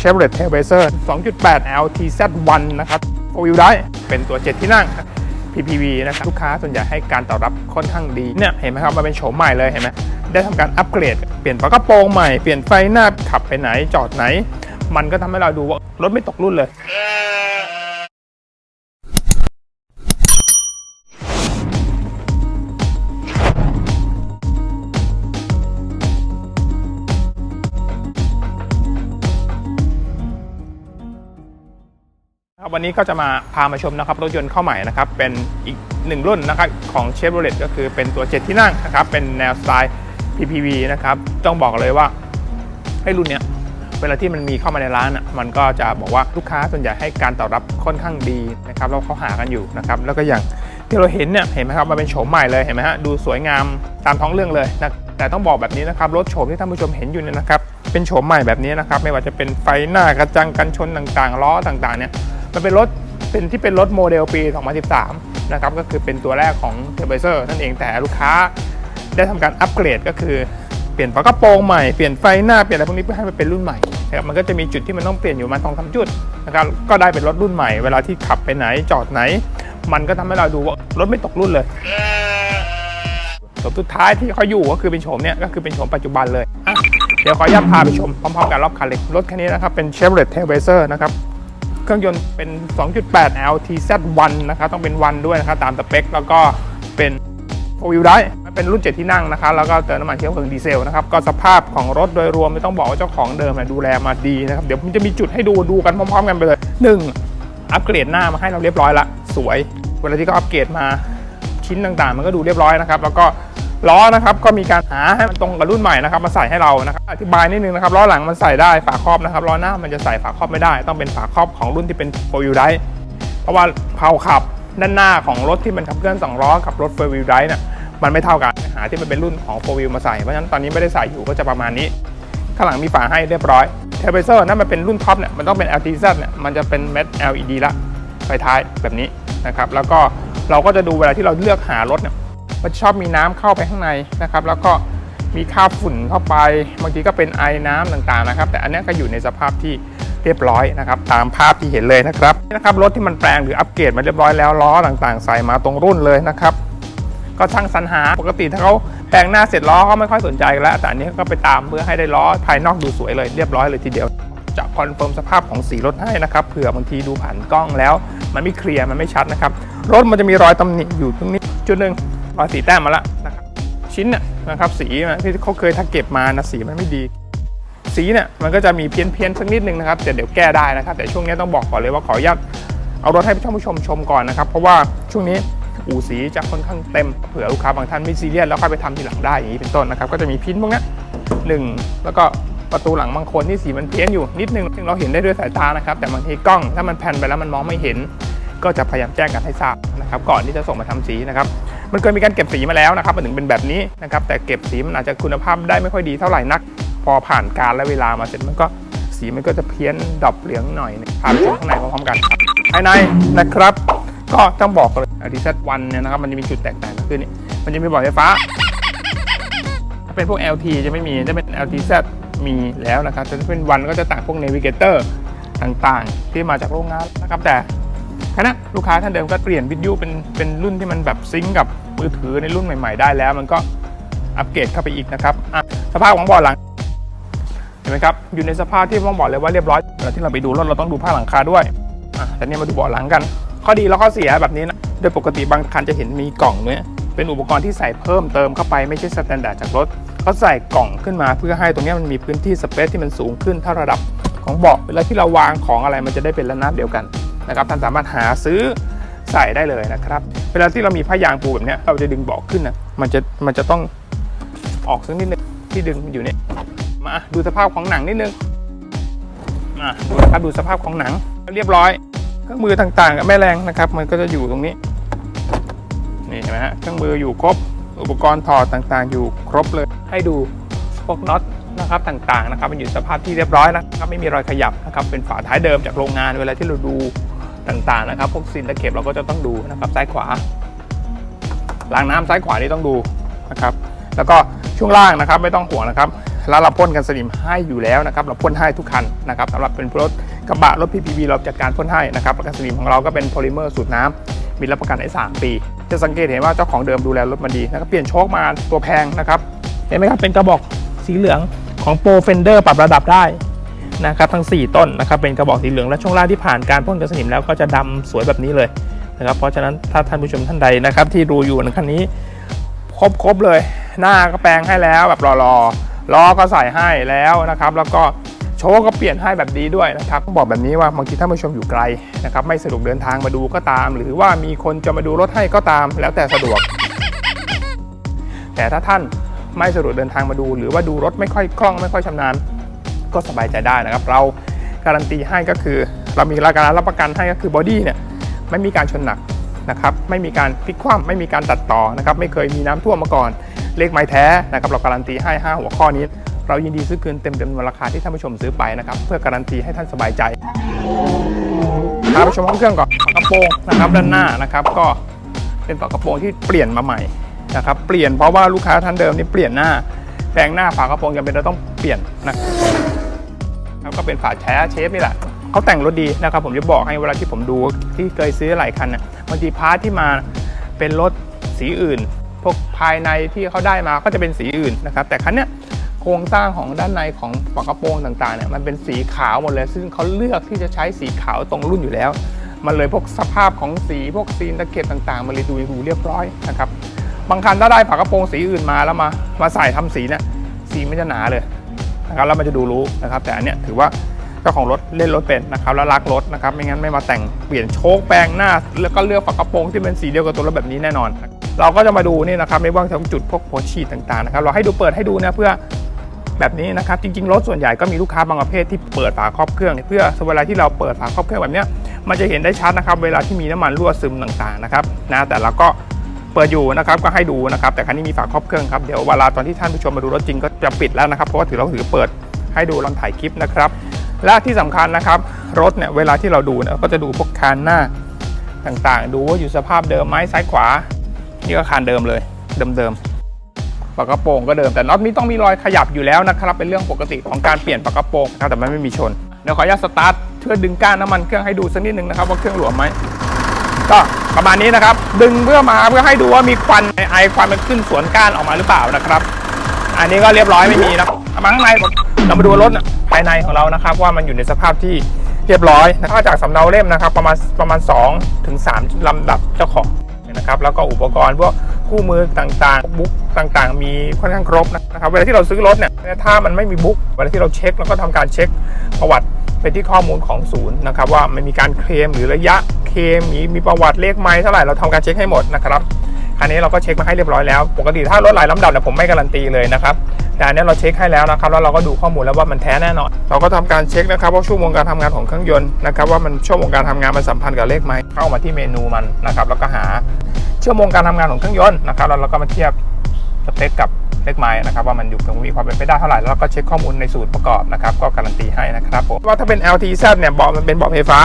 Chevrolet Trailblazer 2.8 LTZ1 นะครับโฟวิวได้เป็นตัว 7 ที่นั่ง PPV นะครับลูกค้าส่วนใหญ่ให้การตอบรับค่อนข้างดีเนี่ยเห็นไหมครับมันเป็นโฉมใหม่เลยเห็นไหมได้ทำการอัปเกรด เปลี่ยนฝากระโปรงใหม่ เปลี่ยนไฟหน้าขับไปไหนจอดไหน มันก็ทำให้เราดูว่ารถไม่ตกรุ่นเลย วันนี้ก็จะมาพามาชมนะครับรถยนต์เข้าใหม่นะครับเป็นอีกหนึ่งรุ่นนะครับของ Chevrolet ก็คือเป็นตัว 7 ที่นั่งนะครับเป็นแนวสไตล์ PPV นะครับต้องบอกเลยว่าให้รุ่นเนี้ยเวลาที่มันมีเข้ามาในร้านอะมันก็จะบอกว่าลูกค้าส่วนใหญ่ให้การตอบรับค่อนข้างดีนะครับแล้วเขาหากันอยู่นะครับแล้วก็อย่างที่เราเห็นเนี่ยเห็นไหมครับมันเป็นโฉมใหม่เลยเห็นไหมฮะดูสวยงามตามท้องเรื่องเลยนะแต่ต้องบอกแบบนี้นะครับรถโฉมที่ท่านผู้ชมเห็นอยู่เนี่ยนะครับเป็นโฉมใหม่แบบนี้นะครับไม่ว่าจะเป็นไฟหน้ากระจังกันชนต่างๆ ล้อต่างๆเนี่ย มันเป็นรถเป็นที่เป็นรถโมเดลปี 2013 นะครับ ก็คือเป็นตัวแรกของ t e r b i z e r นั่นเองแต่ลูกค้าได้ทำการอัปเกรดก็คือเปลี่ยนฝากระโปรงใหม่เปลี่ยนไฟหน้าเปลี่ยนอะไรพวกนี้เพื่อให้มันเป็นรุ่นใหม่นะครับมันก็จะมีจุดที่มันต้องเปลี่ยนอยู่ประมาณสองสามจุดนะครับก็ได้เป็นรถรุ่นใหม่ เวลาที่ขับไปไหนจอดไหน มันก็ทำให้เราดูว่ารถไม่ตกรุ่นเลยสุดท้ายที่เขาอยู่ก็คือเป็นโฉมเนี่ยก็คือเป็นโฉมปัจจุบันเลย เดี๋ยวขออนุญาตพาไปชมพร้อมๆกันรอบคันเลยรถคันนี้นะครับเป็น Chevrolet Trailblazer นะครับ เครื่องยนต์เป็น 2.8 LTZ1 นะครับต้องเป็นวันด้วยนะครับตามสเปค แล้วก็เป็น4 wheel drive เป็นรุ่น 7 ที่นั่งนะครับแล้วก็เติมน้ำมันเชื้อเพลิงดีเซลนะครับก็สภาพของรถโดยรวมไม่ต้องบอกว่าเจ้าของเดิมดูแลมาดีนะครับเดี๋ยวผมจะมีจุดให้ดูดูกันพร้อม ๆ กันไปเลย 1. อัปเกรดหน้ามาให้เราเรียบร้อยละสวย เวลาที่เขาอัปเกรดมาชิ้นต่างๆ มันก็ดูเรียบร้อยนะครับแล้วก็ ล้อนะครับก็มีการหาให้มันตรงกับรุ่นใหม่นะครับมาใส่ให้เรานะครับอธิบายนิดนึงนะครับล้อหลังมันใส่ได้ฝาครอบนะครับล้อหน้ามันจะใส่ฝาครอบไม่ได้ ต้องเป็นฝาครอบของรุ่นที่เป็น4 wheel drive เพราะว่าเผาขับด้านหน้าของรถที่มันขับเคลื่อน2ล้อกับรถ4 wheel drive เนี่ยมันไม่เท่ากันหาที่มันเป็นรุ่นของ4 wheel มาใส่เพราะฉะนั้นตอนนี้ไม่ได้ใส่อยู่ก็จะประมาณนี้ข้างหลังมีฝาให้เรียบร้อยเทอร์เบเซอร์นั่นมันเป็นรุ่นท็อปเนี่ยมันต้องเป็น LTZ เนี่ยมันจะเป็นเม็ด LED ละไฟท้ายแบบนี้นะครับแล้วก็เราก็จะดูเวลาที่เราเลือกหารถเนี่ย มันชอบมีน้ำเข้าไปข้างในนะครับ แล้วก็มีคราบฝุ่นเข้าไปบางทีก็เป็นไอน้ำต่างๆนะครับ แต่อันนี้ก็อยู่ในสภาพที่เรียบร้อยนะครับ ตามภาพที่เห็นเลยนะครับนี่นะครับรถที่มันแปลงหรืออัปเกรดมาเรียบร้อยแล้วล้อต่างๆ ใส่มาตรงรุ่นเลยนะครับก็ช่างสรรหาปกติถ้าเขาแปลงหน้าเสร็จล้อเขาไม่ค่อยสนใจแล้ว แต่อันนี้ก็ไปตามเพื่อให้ได้ล้อภายนอกดูสวยเลยเรียบร้อยเลยทีเดียว จะคอนเฟิร์มสภาพของสีรถให้นะครับเผื่อบางทีดูผ่านกล้องแล้ว มันไม่เคลียร์มันไม่ชัดนะครับรถมันจะมีรอยตำหนิอยู่ตรงนี้จุดหนึ่ง รอยสีแต้มมาแล้วนะครับชิ้นเนี่ยนะครับสีมันที่เขาเคยถ้าเก็บมานะสีมันไม่ดี สีเนี่ยมันก็จะมีเพี้ยนเพียนสักนิดนึงนะครับแต่เดี๋ยวแก้ได้นะครับ แต่ช่วงนี้ต้องบอกก่อนเลยว่าขออนุญาตเอารถให้ท่านผู้ชมชมก่อนนะครับ เพราะว่าช่วงนี้อู่สีจะค่อนข้างเต็มเผื่อลูกค้าบางท่านไม่ซีเรียสแล้วค่อยไปทำทีหลังได้อย่างนี้เป็นต้นนะครับ ก็จะมีพิ้นพวกนี้หนึ่งแล้วก็ประตูหลังบางคนที่สีมันเพี้ยนอยู่นิดนึงซึ่งเราเห็นได้ด้วยสายตานะครับ แต่บางทีกล้องถ้ามันแผ่นไปแล้วมันมองไม่เห็น ก็จะพยายามแจ้งกันให้ทราบนะครับ ก่อนที่จะส่งมาทำสีนะครับ มันเคยมีการเก็บสีมาแล้วนะครับมันถึงเป็นแบบนี้นะครับแต่เก็บสีมันอาจจะคุณภาพได้ไม่ค่อยดีเท่าไหร่นัก พอผ่านการและเวลามาเสร็จมันก็สีมันก็จะเพี้ยนดอปเหลืองหน่อยพาไปชมข้างในพร้อมๆกันภายในนะครับก็ต้องบอกเลยอ t z วันเนี่ยนะครับมันจะมีจุดแตกต่างก็คือนี่มันจะมีบ่อไฟฟ้า ถ้าเป็นพวก LT จะไม่มีถ้าเป็น LTZ มีแล้วนะครับแต่ถ้าเป็นวันก็จะต่างพวก Navigator ต่างๆ ที่มาจากโรงงานนะครับแต่คณะลูกค้าท่านเดิมก็เปลี่ยนวิทยุเป็นเป็นรุ่นที่มันแบบซิงกับ มือถือในรุ่นใหม่ๆได้แล้ว มันก็อัปเกรดเข้าไปอีกนะครับสภาพของเบาะหลังเห็นไหมครับอยู่ในสภาพที่ต้องบอกเลยว่าเรียบร้อยเวลาที่เราไปดูรถเราต้องดูผ้าหลังคาด้วยแต่นี่มาดูเบาะหลังกัน ข้อดีแล้วข้อเสียแบบนี้นะโดยปกติบางคันจะเห็นมีกล่องเนี่ยเป็นอุปกรณ์ที่ใส่เพิ่มเติมเข้าไปไม่ใช่สแตนดาร์ดจากรถเขาใส่กล่องขึ้นมาเพื่อให้ตรงเนี้ยมันมีพื้นที่สเปซที่มันสูงขึ้นเท่าระดับของเบาะเวลาที่เราวางของอะไรมันจะได้เป็นระนาบเดียวกันนะครับท่านสามารถหาซื้อ ใส่ได้เลยนะครับ เวลาที่เรามีผ้ายางปูแบบนี้เราจะดึงเบาะขึ้นนะมันจะมันจะต้องออกสักนิดนึงที่ดึงอยู่เนี่ยมาดูสภาพของหนังนิดนึงมาดูนะครับดูสภาพของหนังเรียบร้อยเครื่องมือต่างๆกับแม่แรงนะครับ มันก็จะอยู่ตรงนี้นี่เห็นไหมฮะเครื่องมืออยู่ครบอุปกรณ์ถอดต่างๆ อยู่ครบเลย ให้ดูพวกน็อตนะครับต่างๆนะครับมันอยู่สภาพที่เรียบร้อยนะครับไม่มีรอยขยับนะครับเป็นฝาท้ายเดิมจากโรงงานเวลาที่เราดู ต่างๆนะครับ พวกซินตะเข็บเราก็จะต้องดูนะครับซ้ายขวาล้างน้ำซ้ายขวานี่ต้องดูนะครับ แล้วก็ช่วงล่างนะครับไม่ต้องห่วงนะครับแล้วเราพ่นกันสนิมให้อยู่แล้วนะครับ เราพ่นให้ทุกคันนะครับสำหรับเป็นรถกระบะรถ PPV เราจัดการพ่นให้นะครับกันสนิมของเราก็เป็นโพลิเมอร์สูตรน้ำมีรับประกันได้3ปี จะสังเกตเห็นว่าเจ้าของเดิมดูแลรถมาดีนะครับเปลี่ยนโชคมาตัวแพงนะครับเห็นไหมครับเป็นกระบอกสีเหลืองของโปรเฟนเดอร์ปรับระดับได้ นะครับทั้ง 4 ต้นนะครับเป็นกระบอกสีเหลืองและช่วงล่างที่ผ่านการพ่นกันสนิมแล้วก็จะดำสวยแบบนี้เลยนะครับเพราะฉะนั้นถ้าท่านผู้ชมท่านใดนะครับที่ดูอยู่ในคันนี้ครบครบเลย หน้าก็แปลงให้แล้วแบบรอๆล้อก็ใส่ให้แล้วนะครับแล้วก็โชว์ก็เปลี่ยนให้แบบดีด้วยนะครับต้องบอกแบบนี้ว่าบางทีท่านผู้ชมอยู่ไกลนะครับไม่สะดวกเดินทางมาดูก็ตาม หรือว่ามีคนจะมาดูรถให้ก็ตาม แล้วแต่สะดวก แต่ถ้าท่านไม่สะดวกเดินทางมาดู หรือว่าดูรถไม่ค่อยคล่องไม่ค่อยชำนาญ ก็สบายใจได้นะครับ เราการันตีให้ก็คือ เรามีราการรับประกันให้ก็คือบอดี้เนี่ยไม่มีการชนหนักนะครับไม่มีการพลิกคว่ำไม่มีการตัดต่อนะครับไม่เคยมีน้ำท่วมมาก่อน เลขไม้แท้นะครับเราการันตีให้ 5 หัวข้อนี้ เรายินดีซื้อคืนเต็มจำนวนราคาที่ท่านผู้ชมซื้อไปนะครับเพื่อการันตีให้ท่านสบายใจพาไปชมห้องเครื่องก่อนฝากระโปรงนะครับด้านหน้านะครับก็เป็นฝากระโปรงที่เปลี่ยนมาใหม่นะครับเปลี่ยนเพราะว่าลูกค้าท่านเดิมนี่เปลี่ยนหน้าแปลงหน้าฝากระโปรงจำเป็นจะต้องเปลี่ยนนะครับ ก็เป็นฝาแท้เชฟนี่แหละเขาแต่งรถดีนะครับผมจะบอกให้เวลาที่ผมดูที่เคยซื้อหลายคันน่ะบางทีพาร์ทที่มาเป็นรถสีอื่น พวกภายในที่เขาได้มาก็จะเป็นสีอื่นนะครับแต่คันเนี้ยโครงสร้างของด้านในของฝากระโปรงต่างๆเนี่ยมันเป็นสีขาวหมดเลย ซึ่งเขาเลือกที่จะใช้สีขาวตรงรุ่นอยู่แล้ว มันเลยพวกสภาพของสีพวกซีนตะเข็บต่างๆ มันเลยดูดูเรียบร้อยนะครับบางคันถ้าได้ฝากระโปรงสีอื่นมาแล้วมามาใส่ทำสีเนี่ยสีมันจะหนาเลย นะครับแล้วมันจะดูรู้นะครับ แต่อันเนี้ยถือว่าเจ้าของรถเล่นรถเป็นนะครับแล้วรักรถนะครับไม่งั้นไม่มาแต่งเปลี่ยนโชคแปลงหน้า แล้วก็เลือกฝากระโปรงที่เป็นสีเดียวกับตัวรถแบบนี้แน่นอน เราก็จะมาดูนี่นะครับในว่างทั้งจุดพวกหัวฉีดต่างๆนะครับเราให้ดูเปิดให้ดูนะเพื่อแบบนี้นะครับจริงๆรถส่วนใหญ่ก็มีลูกค้าบางประเภทที่เปิดฝาครอบเครื่อง เพื่อเวลาที่เราเปิดฝาครอบเครื่องแบบเนี้ยมันจะเห็นได้ชัดนะครับ เวลาที่มีน้ำมันรั่วซึมต่างๆนะครับนะแต่เราก็ เปิดอยู่นะครับก็ให้ดูนะครับแต่คันนี้มีฝาครอบเครื่องครับเดี๋ยวเวลาตอนที่ท่านผู้ชมมาดูรถจริงก็จะปิดแล้วนะครับเพราะว่าถือเราถือเปิดให้ดูลองถ่ายคลิปนะครับและที่สำคัญนะครับรถเนี่ยเวลาที่เราดูเนี่ยก็จะดูพวกคานหน้าต่างๆ ดูว่าอยู่สภาพเดิมไหมซ้ายขวา นี่ก็คานเดิมเลยเดิมๆฝากกระโปรงก็เดิมแต่น็อตนี้ต้องมีรอยขยับอยู่แล้วนะครับเป็นเรื่องปกติของการเปลี่ยนฝากกระโปรงนะครับแต่มันไม่มีชนเดี๋ยวขออนุญาตสตาร์ทเพื่อดึงก้านน้ำมันเครื่องให้ดูสักนิดนึงนะครับว่าเครื่องหลวมไหม ก็ประมาณนี้นะครับ ดึงเพื่อมาเพื่อให้ดูว่ามีควันไอควันมันขึ้นสวนก้านออกมาหรือเปล่านะครับ อันนี้ก็เรียบร้อยไม่มีนะมาข้างในเรามาดูรถภายในของเรานะครับ ว่ามันอยู่ในสภาพที่เรียบร้อยถ้าจากสำเนาเล่มนะครับ ประมาณประมาณ2ถึง3ลำดับเจ้าของนะครับ แล้วก็อุปกรณ์พวก คู่มือต่างๆ บุ๊กต่างๆ มีค่อนข้างครบนะครับ เวลาที่เราซื้อรถเนี่ยถ้ามันไม่มีบุ๊กเวลาที่เราเช็คเราก็ทำการเช็คประวัติไปที่ข้อมูลของศูนย์นะครับว่ามันมีการเคลมหรือระยะเคลมมีมีประวัติเลขไม้เท่าไหร่เราทำการเช็คให้หมดนะครับคันนี้เราก็เช็คมาให้เรียบร้อยแล้ว ปกติถ้ารถหลายลำดับเนี่ยผมไม่การันตีเลยนะครับแต่อันนี้เราเช็คให้แล้วนะครับแล้วเราก็ดูข้อมูลแล้วว่ามันแท้แน่นอน เราก็ทำการเช็คนะครับว่าชั่วโมงการทำงานของเครื่องยนต์นะครับว่ามันชั่วโมงการทำงานมันสัมพันธ์กับเลขไม้เข้ามาที่เมนูมันนะครับแล้วก็หา ชั่วโมงการทำงานของเครื่องยนต์นะครับแล้วเราก็มาเทียบสเปคกับเลขไม้นะครับว่ามันอยู่ตรงมีความเป็นไปได้เท่าไหร่แล้วก็เช็คข้อมูลในสูตรประกอบนะครับก็การันตีให้นะครับผมว่าถ้าเป็น LTZ เนี่ยเบาะมันเป็นเบาะไฟฟ้า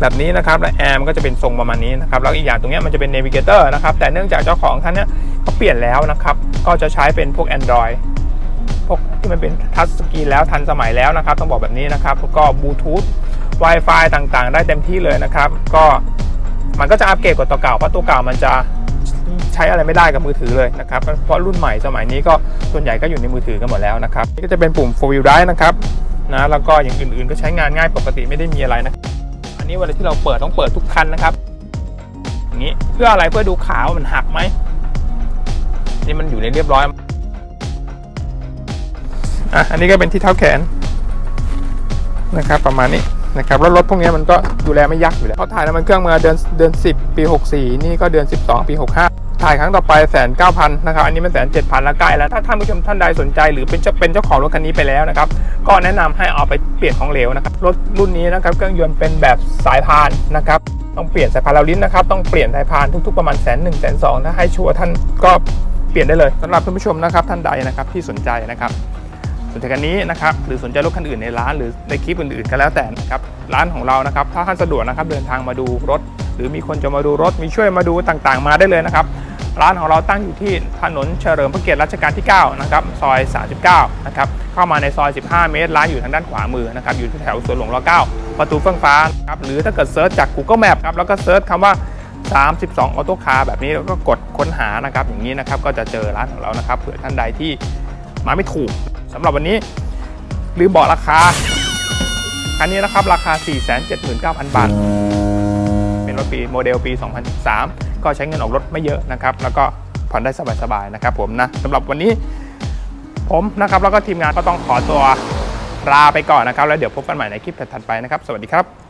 แบบนี้นะครับและแอร์มันก็จะเป็นทรงประมาณนี้นะครับแล้วอีกอย่างตรงนี้มันจะเป็น Navigator นะครับแต่เนื่องจากเจ้าของท่านเนี้ยเขาเปลี่ยนแล้วนะครับก็จะใช้เป็นพวก Android พวกที่มันเป็นทัชสกรีนแล้วทันสมัยแล้วนะครับ ต้องบอกแบบนี้นะครับแล้วก็บลูทูธ Wi-Fi ต่างๆ ได้เต็มที่เลยนะครับ ก็ มันก็จะอัปเกรดกว่าตัวเก่าเพราะตัวเก่ามันจะใช้อะไรไม่ได้กับมือถือเลยนะครับ เพราะรุ่นใหม่สมัยนี้ก็ส่วนใหญ่ก็อยู่ในมือถือกันหมดแล้วนะครับนี่ก็จะเป็นปุ่ม4 wheel drive นะครับนะแล้วก็อย่างอื่นๆก็ใช้งานง่ายปกติไม่ได้มีอะไรนะอันนี้เวลาที่เราเปิดต้องเปิดทุกคันนะครับอย่างนี้เพื่ออะไรเพื่อดูขาวมันหักไหมนี่มันอยู่ในเรียบร้อยอะอันนี้ก็เป็นที่เท้าแขนนะครับ ประมาณนี้ นะครับแล้วรถพวกนี้มันก็ดูแลไม่ยากอยู่แล้วเขาถ่ายน้ำมันเครื่องมาเดือนเดือน 10 ปี 64 นี่ก็เดือน 12 ปี 65 ถ่ายครั้งต่อไปแสนเก้าพันนะครับอันนี้มันแสนเจ็ดพันล้วใกล้แล้ว ถ้าท่านผู้ชมท่านใดสนใจ หรือเป็นเจ้าเป็นเจ้าของรถคันนี้ไปแล้วนะครับก็แนะนำให้เอาไปเปลี่ยนของเหลวนะครับรถรุ่นนี้นะครับเครื่องยนต์เป็นแบบสายพานนะครับต้องเปลี่ยนสายพานเราลิ้นนะครับต้องเปลี่ยนสายพานทุกๆประมาณแสนหนึ่งแสนสองถ้าให้ชัวร์ท่านก็เปลี่ยนได้เลยสำหรับท่านผู้ชมนะครับท่านใดนะครับที่สนใจนะครับ สนใจคันนี้นะครับหรือสนใจรถคันอื่นในร้านหรือในคลิปอื่นๆก็แล้วแต่นะครับร้านของเรานะครับถ้าท่านสะดวกนะครับเดินทางมาดูรถ หรือมีคนจะมาดูรถมีช่วยมาดูต่างๆ มาได้เลยนะครับร้านของเราตั้งอยู่ที่ถนนเฉลิมพระเกียรติรัชกาลที่ 9 นะครับ ซอย 39 นะครับ เข้ามาในซอย 15 เมตร ร้านอยู่ทางด้านขวามือนะครับ อยู่แถวสวนหลวงร9ประตูเฟื่องฟ้าครับ หรือถ้าเกิดเซิร์ชจาก Google Map ครับ แล้วก็เซิร์ชคำว่า 32 ออโต้คาร์แบบนี้ แล้วก็กดค้นหานะครับ อย่างนี้นะครับ ก็จะเจอร้านของเรานะครับ เผื่อท่านใดที่มาไม่ถูก สำหรับวันนี้หรือบอกราคาอันนี้นะครับราคา 479,000 บาท เป็นรถปีโมเดลปี 2013 ก็ใช้เงินออกรถไม่เยอะนะครับ แล้วก็ผ่อนได้สบายๆนะครับผมนะสำหรับวันนี้ผมนะครับแล้วก็ทีมงานก็ต้องขอตัวลาไปก่อนนะครับ แล้วเดี๋ยวพบกันใหม่ในคลิปถัดๆไปนะครับ สวัสดีครับ